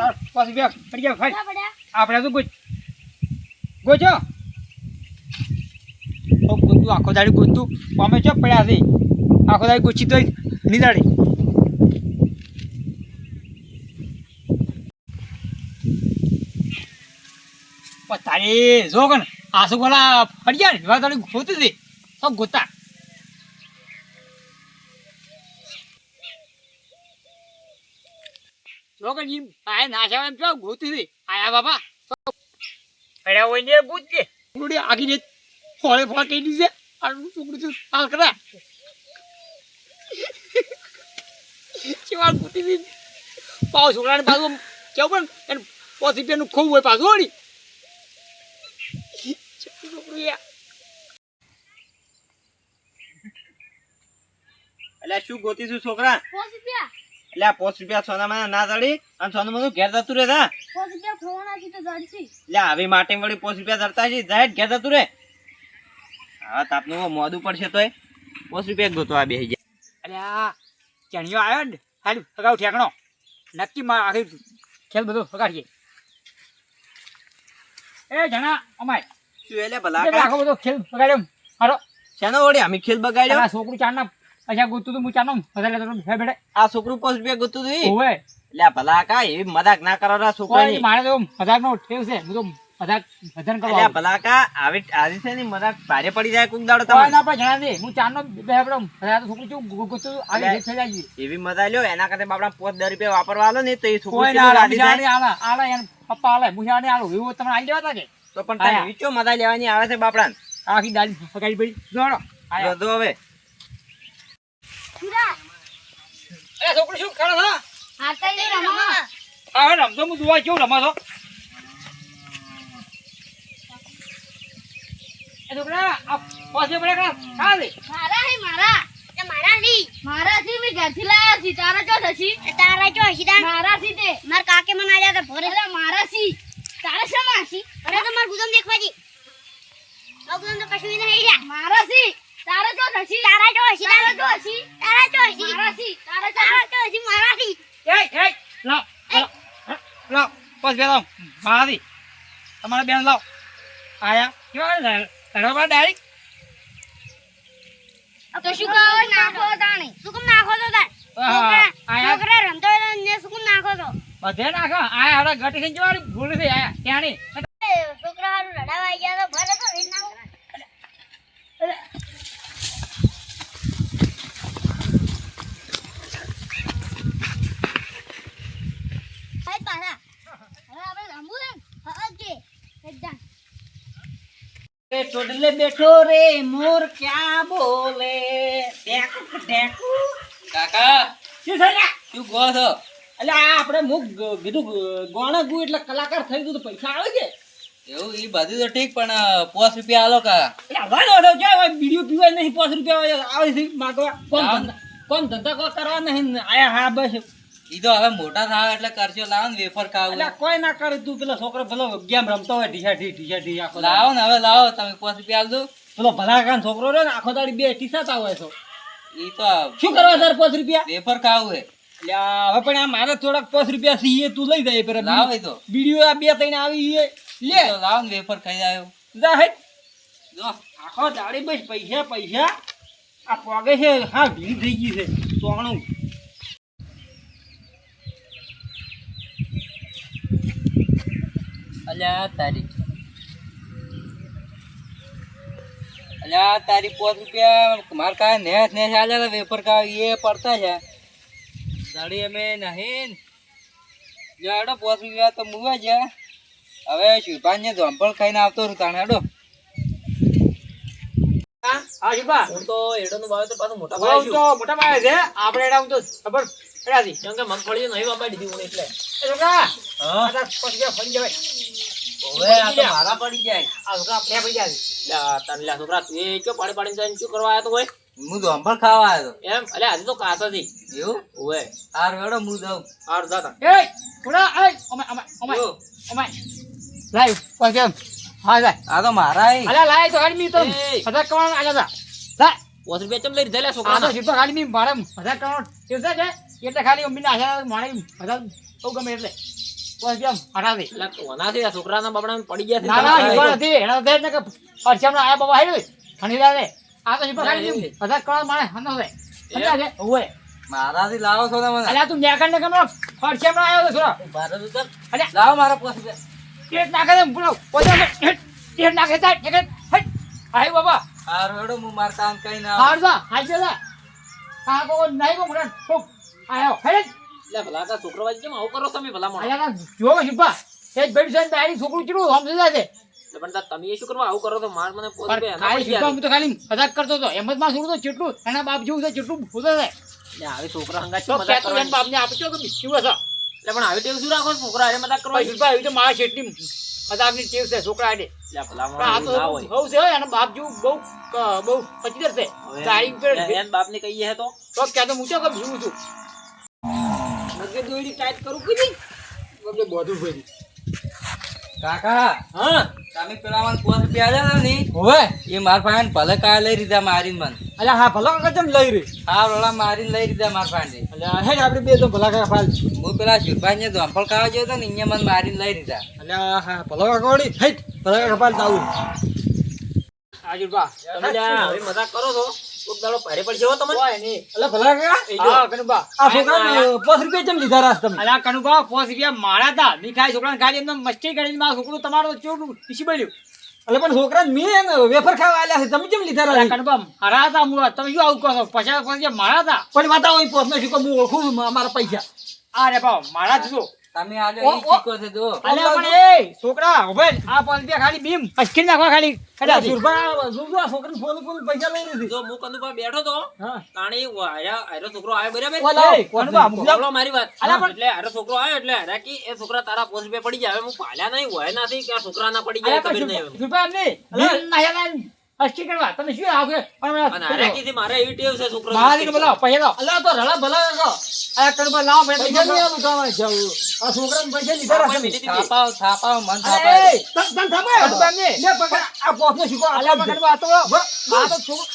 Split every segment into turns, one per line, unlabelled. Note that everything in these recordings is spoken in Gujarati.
પાંચ રૂપિયા પડી ગયા ભાઈ આપણે તો ઓ ગુંતું આખો દાડી ગુંતું. અમે ચો પડ્યા છે. આખો દાડી ગુચી તો નિદાડી પણ તારી જો કન આસુ ગોલા ફડ્યા ને એવા ગોતું છે. ગોતા. જો કન ઈ આય નાશાવા એમ કેવા ગોતી છે આયા બાપા. અરે ઓય ને કે. ગુડી આગી ને ફોળે ફોળ કહી દીધે આ ટુકડું છું હાલ કરા. ચેવાળ પૂતી દી પાવ છોકરાને પાછું કેવું પણ એને પોસી પેનું ખૂબ હોય પાછું વળી.
એટલે શું ગોતીશું છોકરા? એટલે આ પાંચ રૂપિયા સોનામાં ના ચડી અને સોનું બધું ઘેર જતું રે તા
પાંચ રૂપિયા ખવાના છે તો જડશી.
એટલે આવી માટે વળી પાંચ રૂપિયા ધરતા છે જાય ઘેર જતું રે હા તાપનું મોડું પડશે તોય. પાંચ રૂપિયા ગોતો આ બેસી જાય
અરે આ ચણિયો આવ્યો ને હાલ અગાઉ ઠેકણો. નક્કી માં આખી ખેલ બધું વગાડીએ. એ જણા અમાય.
શું એટલે ભલા
આખો બધો ખેલ વગાડ્યો હારો
શેનો વળી અમે ખેલ બગાડ્યો?
છોકરું છોકરું ચારના પૈસા ગોતું તું મુચાનો વધારે લેતો હતો બેઠે
આ છોકરું કોસ બે ગોતું હતું
ઓવે.
લે ભલા કા એવી મજાક ના કરો રા છોકરાની.
મારે તો મજાક નો ઠેવ છે. હું તો મજાક ભજન કરવા
આ ભલા કા આવી આવી છે ને મજાક ભારે પડી જાય કોક દાડો
કોઈ ના પણ જણા દે. હું ચારનો બેહડો વધારે તો છોકરું કેવું ગો- ગોતું તું? આગળ
એટલે-
હેઠ થઈ જાય
એવી મજા લ્યો એના કરતા બાપડા પાંચ દસ રૂપિયા વાપરવા આલો ને તો એ છોકરું
ના આલા આલા યાર પપ્પા આલે મુશાડી આલો. એવું તમને આઈ જવા તા કે?
તો પણ તને વિચો મજા લેવાની આવે છે બાપડા
આખી દાડી ફગાઈ પડી જોડો.
જો હવે.
ખીરા.
અરે છોકરું શું કરે છે?
હા કઈ રમવા.
આ રમતો હું જોવા કેવું રમો છો? એ છોકરા આ પાસે પડે કા ખા દે
મારા હે મારા. એ મારા લી મારા થી મે ઘરથી લાયા છી તારા ચો થશી તારા હશી તા મારા થી તે. માર કાકે મને આયા તો ભરે. મારા સી તારા શા માસી અરે તો માર ગુદમ દેખવા જી આ ગુદમ તો કશું નહીં રહ્યા મારા સી તારા જો થશી તારા જો હશી તારા જો હશી તારા જો હશી મારા સી તારા તારા ચો હશી મારા સી
એ એ. લાવ લાવ બસ બે લાવ મારાથી. તમારા બેન લાવ આયા. કેવા રડવા ડાયરેક્ટ
તો શું કહો? નાખો તાણે શું કેમ નાખો તો તાર. છોકરા રમતો ને શું કેમ નાખો તો.
બધે નાખો. આયા હારા ઘટી થઈ જવાની ભૂલ થઈ. આયા ત્યાં
છોકરા હારું રડાવા ગયા તો ભરે તો રીત નાખો હાય પાછા હવે આપણે રમવું છે ને હા કે એકદમ
એ ટોડલે બેઠો રે મોર ક્યાં બોલે? ઢેકુ ઢેકુ
કાકા શું થઈ
શું ગો છો?
એટલે આ આપણે મુક કીધું ગોણા ગુ એટલે કલાકાર થઈ ગયું તો પૈસા આવે છે.
એવું એ બધું તો ઠીક પણ પાંચ રૂપિયા આલો કા?
એટલે હવાનો હતો ક્યાં બીડીઓ પીવાય નહીં પાંચ રૂપિયા આવે છે માગવા. કોણ ધંધા કોણ ધંધા કો કરવા નહીં આયા હા બસ.
ઈ તો હવે મોટા થાય એટલે કરશો લાવો ને વેફર ખાવું
એટલે કોઈ ના કરે તું પેલો છોકરો પેલો ગેમ રમતો હોય ઢીસા ઢી ઢીસા ઢી આખો
લાવો ને હવે લાવો તમે પાંચ રૂપિયા આલ દો
પેલો ભલાકાન છોકરો રહ્યો ને આખો દાડી બે ટીસાતા હોય તો.
ઈ તો
શું કરવા તાર પાંચ રૂપિયા?
વેફર ખાવું હે.
હવે પણ આ મારે થોડાક પાંચ રૂપિયા છે એ તું લઈ જાય પેલા
લાવો તો.
બીડીઓ આ બે ત્રણ આવી એ લે.
લાવો ને વેફર ખાઈ આવ્યો.
જા હેટ
જો.
આખો દાડી બસ પૈસા પૈસા. આ પોગે છે હા ભીડ થઈ ગઈ છે. તોણું
અલ્યા તારી અલ્યા તારી પાંચ રૂપિયા માર કા નેસ નેસ આલ્યા વેફર કા એ પડતા છે. દાડી અમે નહીં. જાડો પાંચ રૂપિયા તો મુવા જા હવે શિલ્પાન ને જોંપળ ખાઈને આવતો રહું તાણે હેડો.
હા શિલ્પા
હું તો એડોનું વાવેતર પાછું મોટા છું.
તો મોટા ભાઈ છે. આપણે એડા તો ખબર
કેમ કે મગફળી નહીં વાપાઈ દીધી હું એટલે.
એ છોકરા
હા?
આ તાર પાંચ રૂપિયા ફરી જવાય.
હવે આ તો મારા પડી જાય.
આ છોકરા આપણે પડી જાય
તને છોકરા તું એ કયો પાડી પાડીને જઈને શું કરવા આવ્યો તો હોય
હું જોંપળ ખાવા આવ્યો
એમ? અલે આજે તો કાસ હતી.
એવું?
ઓવે
હાર હું દઉં
એ એ કેમ? હા
આ તો મારા
તો આદમી તો. હજાર કમાવાનું આજા તા.
રૂપિયા ચમ લઈ લીધા લ્યા
આ તો
છોકરા
આડમી મારે હજાર છે છે એટલે ખાલી અમીને આશા માણી હજાર બહુ ગમે એટલે. છોકરા
એટલે કોનાથી આ છોકરાના બાપડાને પડી ગયા
ના ના નથી. એના ને કે પરસેમણા આયા બાબા હેડ્યો ખણી દાદે આ તો ઈશ્વર ખાલી બધા કળા માણે હનો છે સમજ્યા છે ઓય.
મારાથી લાવો છો ને
અલ્યા તું નેકણ ને કમરો પરસેમણા આયો
ભારત ઉતર
અલ્યા.
લાવો મારા પોસ રૂપિયા
નાખે દે બોલો. પોતે નાખે હટ બાબા.
હારું હેડો હું મારતા કઈ ના
હાર દા હાઈ દે કા કો નહીં કો મુરન આયો હેડ
એટલે ભલા કા છોકરો વાજી કેમ આવું કરો તમે ભલા માણસ?
અલ્યા જો શિપા એ બેડ છે તારી છોકરું ચીડું સમજી જાય
પણ તમે શું કરવા આવું કરો તો માર મને પોસ
પણ
રૂપિયા એના
ખાલી
પડી
શિપા
ગયા
હું તો ખાલી મજાક કરતો હતો. એમ જ માં છોકરું ચેટલું એના બાપ જેવું છે ચેટલું ભૂતો છે
એટલે છોકરા હંગાત
તો
શું મજાક
કહેતો એમ
કરવાની?
આપજો કે બીજું હશે
એટલે પણ આવી ટેવ શું રાખો છોકરા હારે મજાક કરવા
ભાઈ શિલ્પા તો મારા શેઠની મજાકની ટેવ છે છોકરા આડે
એટલે ભલા
પણ આ
માણસ
તો
એવું ના હોય.
બહુ છે એના બાપ જેવું બહુ બહુ
બાપને કહીએ હે તો?
તો કહેતો કે છું.
મગે દોરી ટાઈટ કરું કીધી
વગર બોધું ભરી
કાકા.
હા
તમે પેલા મને પોસ રૂપિયા આલ્યા હતા ને?
હોવે.
એ માર પાસે ભલે કાય લઈ રીધા મારીને મને.
અલ્યા હા ભલા કાકા કેમ લઈ રહી
હા રોલા મારીને લઈ રીધા માર પાસે
અલ્યા હે આપણે બે તો ભલા કાકા ફાલ
હું પેલા શિરભાઈ ને ધોંપલ ખાવા ગયો હતો ને અહીંયા મને મારીને લઈ રીધા
અલ્યા હા ભલા કાકા વળી હે ભલા કાકા ફાલ તાવું આજુબા
તમે મજાક કરો છો? દાડો ભારે પડશે હો તમને?
ઓય નહીં. અલ્યા ભલા કાકા
એ જો.
હા કનુબા
આ છોકરાને
પાંચ રૂપિયા કેમ લીધા રાસ તમે? અલ્યા કનુબા પાંચ રૂપિયા મારા હતા મી ખાઈ છોકરાને ગાડી એમને મસ્તી કરીને મારા છોકરું તમારો ચોરું પીસી પડ્યું.
એટલે પણ છોકરા મેં વેફર ખાવા આલ્યા છે. તમે કેમ લીધા
અલ્યા કનુબા મારા હતા મુળા તમે શું આવું કહો છો? પચાસ મારા હતા
પણ બતાવો એ પોતનો શીખો હું ઓળખું છું મારા પૈસા.
આ રે ભાવ મારા જ છો.
તમે આજે ઈ
ઓ.
છે જો
અલ્યા પણ એ છોકરા ઉભે આ પાંચ ખાલી બીમ. અસ્કીન નાખવા ખાલી? કદાચ
સુરભા જોજો આ ફોન ફોન પૈસા લઈ લીધી.
જો હું કનુભા બેઠો તો
હા.
તાણી આયા આયરો છોકરો આવ્યો બરાબર?
ઓલા કનુભા મુજા
મારી વાત. એટલે આયરો છોકરો આવ્યો એટલે હારા કે એ છોકરા તારા પોસ્ટ રૂપિયા પડી જાય હવે હું પાલ્યા નહીં હોય નથી કે છોકરા ના પડી જાય
અલ્યા
નહીં
રૂપિયા ને, અસ્કી કરવા તને શું આવો કે પણ
અને હારા કીધી મારે એવી ટેવ છે છોકરો
મારી કે બોલાવો પૈસા દો
અલ્યા તો રળા ભલા કાકા.
આ કનુભા લાવો પૈસા
પૈસા નહીં આવું કામાં જાવું. આ છોકરાને પૈસા લીધા રાખે.
થાપાવ થાપાવ મન
અરે,
થાપાય
એ,
તમ- તમ
એમ નહીં.
લે પકડ. આ પોતનો શીખો
અલ્યા
આલ્યા
પણ
છે.
આ તો તો છોકરો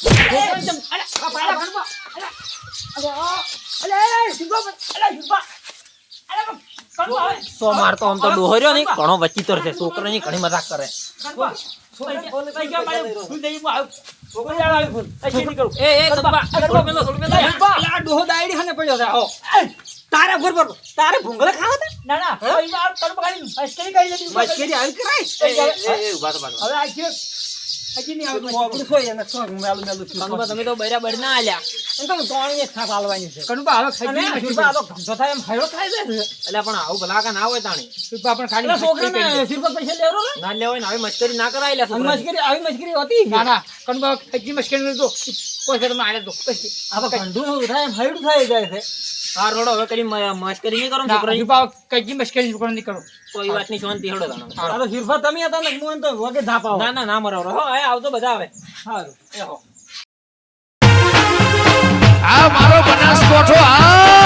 આ પાડા આ, અલ્યા, એ, શીખો પણ, શીખો. અલ્યા, પણ,
તો મારતો આમ તો ડોહર્યો નહીં ઘણો વચીતર છે છોકરાની ઘણી મજાક કરે
પડ્યો છે આવો. તારે ભૂંગળા ખાવા હતા?
ના ના. ખાલી મસ્તી કરી લીધી.
મશ્કરી આવી કરાય
તો.
હવે આ
તમે તો બરાબર ના આલ્યા
એમ તો થાપ છે
કનુભા
થાય એમ ફાયદો થાય છે
એટલે પણ આવું ભલાકા ના હોય તાણી
શિલ્પા પણ ખાલી
છોકરાને શિલ્પા પૈસા લેવરો ના
લેવાય ને આવી મસ્કરી ના કરાય લે
મશ્કરી આવી મશ્કરી હતી
ના ના કનુભા હજી તો કોઈ આલે તો
થાય એમ જાય છે
હા રોડો હવે કરી મ- મસ્કરી નહીં કરો
કઈ મશ્કરી છોકરો નહીં કરો
કોઈ વાતની શાંતિ હેડો તાણો.
આ તો શિલ્પા તમે હતા ને હું તો વગે ધાપ
ના ના ના મરો હો એ આવતો બધા આવે
સારું
એ હો.
આ મારો બનાસકોઠો આ